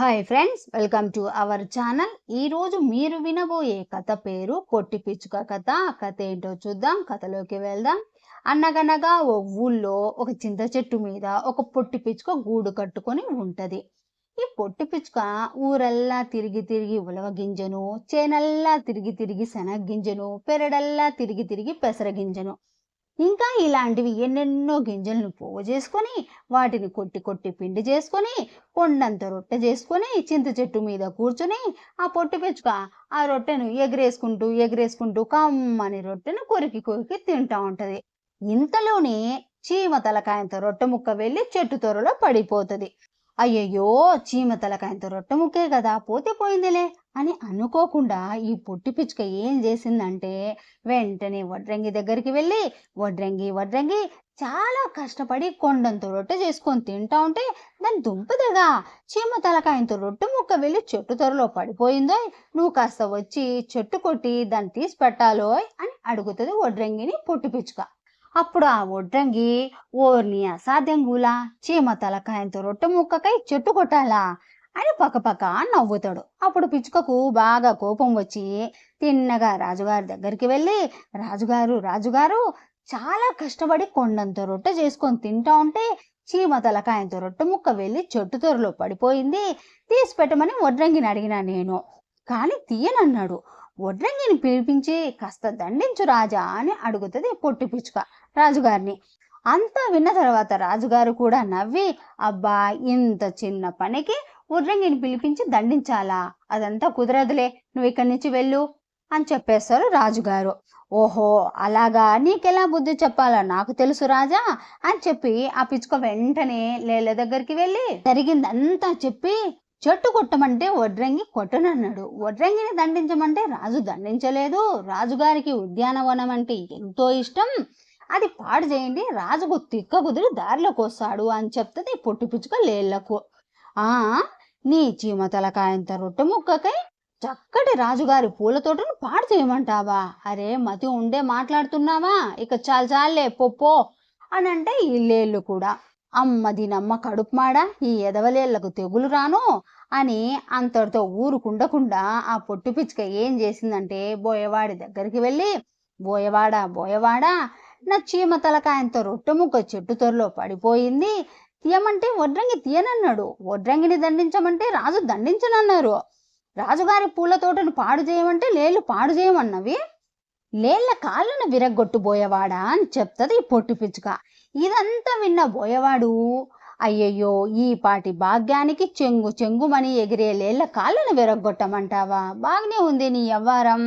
Hi friends welcome to our channel ఈరోజు మీరు వినబోయే కథ పేరు పొట్టి పిచ్చుక కథ. ఆ కథ ఏంటో చూద్దాం కథలోకి వెళ్దాం. అనగనగా ఓ ఊళ్ళో ఒక చింత చెట్టు మీద ఒక పొట్టి పిచ్చుక గూడు కట్టుకొని ఉంటుంది. ఈ పొట్టి పిచ్చుక ఊరల్లా తిరిగి తిరిగి ఉలవ గింజను చేనల్లా తిరిగి తిరిగి శనగ గింజను పెరడల్లా తిరిగి తిరిగి పెసర గింజను ఇంకా ఇలాంటివి ఎన్నెన్నో గింజలను పోగు చేసుకొని వాటిని కొట్టి కొట్టి పిండి చేసుకొని కొండంత రొట్టె చేసుకొని చింత చెట్టు మీద కూర్చుని ఆ పొట్టి పిచ్చుక ఆ రొట్టెను ఎగిరేసుకుంటూ ఎగిరేసుకుంటూ కమ్మని రొట్టెను కొరికి కొరికి తింటా ఉంటుంది. ఇంతలోనే చీమ తలకాయంత రొట్టె ముక్క వెళ్ళి చెట్టు తొరలో పడిపోతుంది. అయ్యయ్యో చీమ తలకాయంత రొట్టె ముక్కే కదా పోతే పోయిందిలే అని అనుకోకుండా ఈ పొట్టి పిచ్చుక ఏం చేసిందంటే వెంటనే వడ్రంగి దగ్గరికి వెళ్ళి వడ్రంగి వడ్రంగి చాలా కష్టపడి కొండంత రొట్టె చేసుకొని తింటా ఉంటే దాని దుంపదగా చీమ తలకాయంతో రొట్టె ముక్క వెళ్ళి చెట్టు త్వరలో పడిపోయిందో నువ్వు కాస్త వచ్చి చెట్టు కొట్టి దాన్ని తీసి పెట్టాలోయ్ అని అడుగుతుంది వడ్రంగిని పొట్టి పిచ్చుక. అప్పుడు ఆ వడ్రంగి ఓర్ని అసాధ్యం గూలా చీమ తలకాయంతో రొట్టె ముక్కకై చెట్టు కొట్టాలా? అని పక్కపక్క నవ్వుతాడు. అప్పుడు పిచ్చుకకు బాగా కోపం వచ్చి తిన్నగా రాజుగారి దగ్గరికి వెళ్ళి రాజుగారు రాజుగారు చాలా కష్టపడి కొండంత రొట్టె చేసుకొని తింటా ఉంటే చీమ తలకాయంతో రొట్టె ముక్క వెళ్ళి చెట్టు తొరలో పడిపోయింది. తీసి పెట్టమని వడ్రంగిని అడిగినా నేను. కానీ తీయనన్నాడు. వడ్రంగిని పిలిపించి కాస్త దండించు రాజా అని అడుగుతుంది పొట్టి పిచ్చుక. రాజుగారిని. అంతా విన్న తర్వాత రాజుగారు కూడా నవ్వి అబ్బా ఇంత చిన్న పనికి వడ్రంగిని పిలిపించి దండించాలా? అదంతా కుదరదులే నువ్వు ఇక్కడి నుంచి వెళ్ళు అని చెప్పేస్తారు రాజుగారు. ఓహో అలాగా? నీకెలా బుద్ధి చెప్పాలా నాకు తెలుసు రాజా అని చెప్పి ఆ పిచ్చుక వెంటనే లేల దగ్గరికి వెళ్ళి జరిగిందంతా చెప్పి చెట్టు కొట్టమంటే వడ్రంగి కొట్టనన్నాడు. వడ్రంగిని దండించమంటే రాజు దండించలేదు. రాజుగారికి ఉద్యానవనం అంటే ఎంతో ఇష్టం. అది పాడు చేయండి. రాజుకు తిక్క కుదిరి దారిలోకి వస్తాడు అని చెప్తుంది పొట్టి పిచ్చుక లేళ్ళకు ఆ నీ చీమతలకాయంత రొట్టె ముక్కకై చక్కటి రాజుగారి పూల తోటను పాడు చేయమంటావా? అరే మతి ఉండే మాట్లాడుతున్నావా? ఇక చాలు చాలే పొప్పో అని అంటే ఈ లేళ్ళు కూడా. అమ్మ దీనమ్మ కడుపుమాడా ఈ ఎదవలేళ్ళకు తెగులు రాను అని అంతటితో ఊరుకుండకుండా ఆ పొట్టు పిచ్చుక ఏం చేసిందంటే బోయవాడి దగ్గరికి వెళ్ళి బోయవాడా బోయవాడా నా చీమ తలకాయంతో రొట్టె ముక్క చెట్టు తొరలో పడిపోయింది. తీయమంటే వడ్రంగి తీయనన్నాడు. వడ్రంగిని దండించమంటే రాజు దండించనన్నారు. రాజుగారి పూల తోటను పాడు చేయమంటే లేళ్ళు పాడు చేయమన్నవి. లేళ్ళ కాళ్ళను విరగ్గొట్టుబోయేవాడా అని చెప్తుంది ఈ పొట్టి పిచ్చుక. ఇదంతా విన్న బోయవాడు? అయ్యయ్యో ఈ పాటి భాగ్యానికి చెంగు చెంగుమని ఎగిరే లేళ్ళ కాళ్ళను విరగ్గొట్టమంటావా? బాగానే ఉంది నీ వ్యవహారం.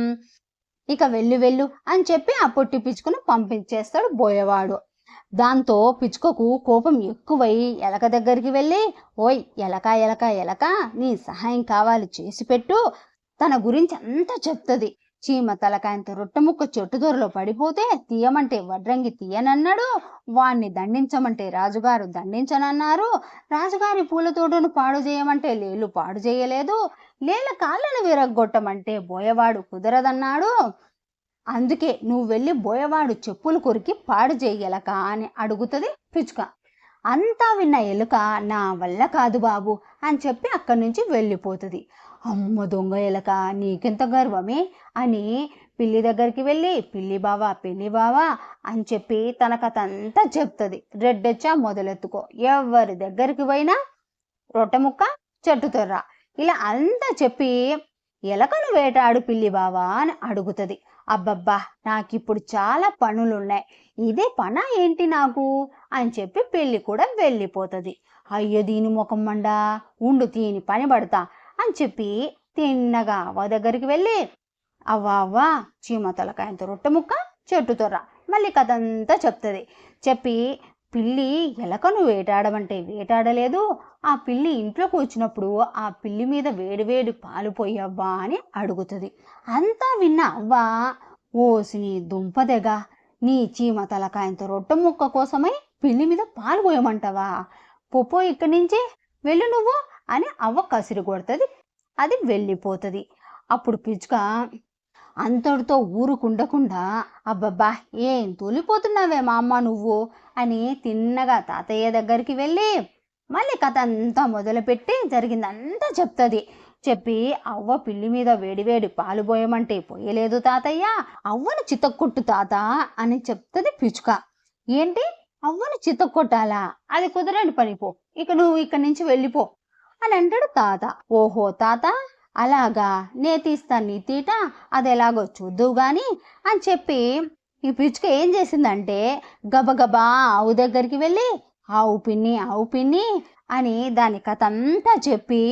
ఇక వెళ్ళు వెళ్ళు అని చెప్పి ఆ పొట్టి పిచ్చుకను పంపించేస్తాడు బోయవాడు. దాంతో పిచ్చుకకు కోపం ఎక్కువై ఎలక దగ్గరికి వెళ్ళి ఓయ్ ఎలక ఎలక ఎలక నీ సహాయం కావాలి చేసి పెట్టు. తన గురించి అంతా చెప్తుంది. చీమ తలకాయంత రొట్టెముక్క చెట్టు దొరలో పడిపోతే తీయమంటే వడ్రంగి తీయనన్నాడు. వాణ్ణి దండించమంటే రాజుగారు దండించనన్నారు. రాజుగారి పూల తోటను పాడు చేయమంటే లేలు పాడు చేయలేదు. లేల కాళ్ళను విరగ్గొట్టమంటే బోయవాడు కుదరదన్నాడు. అందుకే నువ్వు వెళ్ళి బోయవాడు చెప్పులు కొరికి పాడు చేయలక అని అడుగుతుంది పిచ్చుక. అంతా విన్న ఎలుక నా వల్ల కాదు బాబు అని చెప్పి అక్కడి నుంచి వెళ్ళిపోతుంది. అమ్మ దొంగ ఎలక నీకెంత గర్వమే అని పిల్లి దగ్గరికి వెళ్ళి పిల్లి బావా పిల్లి బావా అని చెప్పి తన కథ అంతా చెప్తుంది. రెడ్డొచ్చా మొదలెత్తుకో. ఎవరి దగ్గరికి పోయినా రొట్టెముక్క చెట్టు తొర్ర ఇలా అంతా చెప్పి ఎలకను వేటాడు పిల్లి బావా అని అడుగుతుంది. అబ్బబ్బా నాకిప్పుడు చాలా పనులున్నాయి. ఇదే పన ఏంటి నాకు? అని చెప్పి పెళ్ళి కూడా వెళ్ళిపోతుంది. అయ్యో దీని ముఖం మండా? ఉండు తీని పని పడతా అని చెప్పి తిన్నగా అవ్వ దగ్గరికి వెళ్ళి అవ్వ అవ్వ చీమ తలకాయంత రొట్టె ముక్క చెట్టు తొర్ర. మళ్ళీ కథ అంతా చెప్తుంది. చెప్పి పిల్లి ఎలకను వేటాడమంటే వేటాడలేదు. ఆ పిల్లి ఇంట్లోకి వచ్చినప్పుడు ఆ పిల్లి మీద వేడివేడి పాలు పోయవ్వా అని అడుగుతుంది. అంతా విన్న అవ్వ ఓసి నీ దుంపదెగా నీ చీమ తలకాయంత రొట్టె ముక్క కోసమై పిల్లి మీద పాలు పోయమంటావా పొపో ఇక్కడి నుంచి వెళ్ళు నువ్వు అని అవ్వ కసిరి కొడుతుంది అది వెళ్ళిపోతుంది. అప్పుడు పిచ్చుక అంతటితో ఊరుకుండకుండా అబ్బబ్బా ఏం తోలిపోతున్నావే మా అమ్మ నువ్వు? అని తిన్నగా తాతయ్య దగ్గరికి వెళ్ళి మళ్ళీ కథ అంతా మొదలుపెట్టి జరిగిందంతా చెప్తుంది. చెప్పి అవ్వ పిల్లి మీద వేడివేడి పాలు పోయమంటే పోయలేదు తాతయ్య అవ్వను చితక్కొట్టు తాత అని చెప్తుంది పిచ్చుక. ఏంటి? అవ్వను చితక్కొట్టాలా? అది కుదరని పని పో. ఇక నువ్వు ఇక్కడి నుంచి వెళ్ళిపో. అని అంటాడు తాత. ఓహో తాత! అలాగా? నే తీస్తాను నీ తీట అది ఎలాగో చూద్దువు గాని అని చెప్పి ఈ పిచ్చుక ఏం చేసిందంటే గబగబా ఆవు దగ్గరికి వెళ్ళి ఆవు పిన్ని ఆవు పిన్ని అని దాని కథ అంతా చెప్పి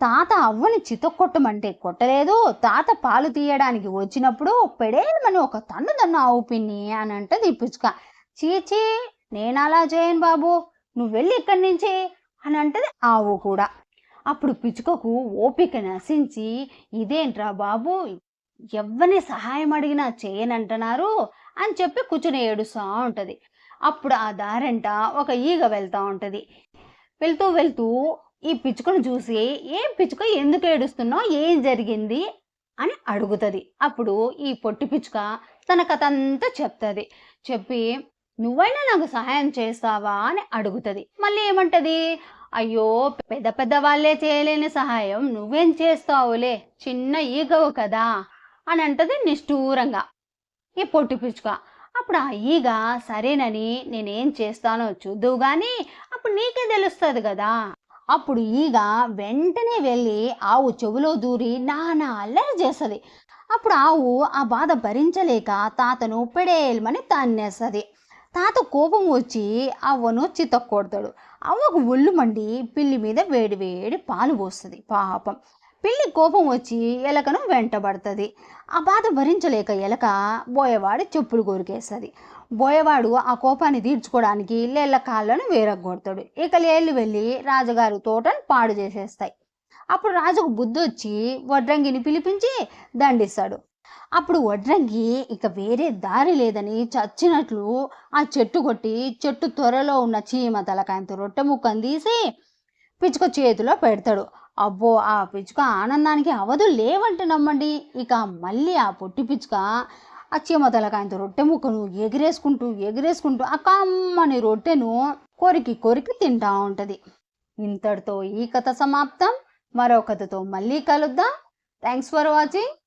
తాత అవ్వని చితక్కొట్టమంటే కొట్టలేదు. తాత పాలు తీయడానికి వచ్చినప్పుడు పెడేమని ఒక తన్ను తన్ను ఆవు పిన్ని అని అంటది ఈ పిచ్చుక. చీచీ నేను అలా చేయను బాబు. నువ్వు వెళ్ళి ఇక్కడి నుంచి అని అంటది ఆవు కూడా. అప్పుడు పిచ్చుకకు ఓపిక నశించి ఇదేంట్రా బాబు? ఎవరిని సహాయం అడిగినా చేయనంటున్నారు? అని చెప్పి కూర్చుని ఏడుస్తూ ఉంటుంది. అప్పుడు ఆ దారంట ఒక ఈగ వెళ్తూ ఉంటుంది. వెళ్తూ వెళ్తూ ఈ పిచ్చుకను చూసి ఏం పిచ్చుక ఎందుకు ఏడుస్తున్నావు? ఏం జరిగింది? అని అడుగుతుంది. అప్పుడు ఈ పొట్టి పిచ్చుక తన కథ అంతా చెప్తుంది. చెప్పి నువ్వైనా నాకు సహాయం చేస్తావా అని అడుగుతుంది. మళ్ళీ ఏమంటది? అయ్యో పెద్ద పెద్ద వాళ్ళే చేయలేని సహాయం నువ్వేం చేస్తావులే చిన్న ఈగవు కదా అని అంటది నిష్ఠూరంగా. ఈ పొట్టి పిచ్చుక. అప్పుడు ఆ ఈగ సరేనని నేనేం చేస్తానో చూద్దువు కానీ అప్పుడు నీకే తెలుస్తుంది కదా. అప్పుడు ఈగ వెంటనే వెళ్ళి ఆవు చెవులో దూరి నానా అల్లరి చేస్తుంది. అప్పుడు ఆవు ఆ బాధ భరించలేక తాతను పెడేల్మని తన్నేస్తుంది. తాత కోపం వచ్చి అవ్వను చితక్కొడతాడు. అవ్వకు ఒళ్ళు మండి పిల్లి మీద వేడి వేడి పాలు పోస్తుంది. పాపం. పిల్లి కోపం వచ్చి ఎలకను వెంటబడుతుంది ఆ బాధ భరించలేక ఎలక బోయవాడి చెప్పులు కొరికేస్తుంది. బోయవాడు ఆ కోపాన్ని తీర్చుకోవడానికి లేళ్ళ కాళ్ళను వేరగొడతాడు. ఇక లేళ్ళు వెళ్ళి రాజుగారి తోటను పాడు చేసేస్తాయి. అప్పుడు రాజుకు బుద్ధి వచ్చి వడ్రంగిని పిలిపించి దండిస్తాడు. అప్పుడు వడ్రంగి ఇక వేరే దారి లేదని చచ్చినట్లు ఆ చెట్టు కొట్టి చెట్టు త్వరలో ఉన్న చీమ తలకాయంతో రొట్టె ముక్కను తీసి పిచ్చుక చేతిలో పెడతాడు. అబ్బో ఆ పిచ్చుక ఆనందానికి అవధు లేవంటే నమ్మండి. ఇక మళ్ళీ ఆ పొట్టి పిచ్చుక ఆ చీమ తలకాయంతో రొట్టె ముక్కను ఎగిరేసుకుంటూ ఎగిరేసుకుంటూ ఆ కమ్మని రొట్టెను కొరికి కొరికి తింటా ఉంటుంది. ఇంతటితో ఈ కథ సమాప్తం. మరో కథతో మళ్ళీ కలుద్దాం. Thanks for watching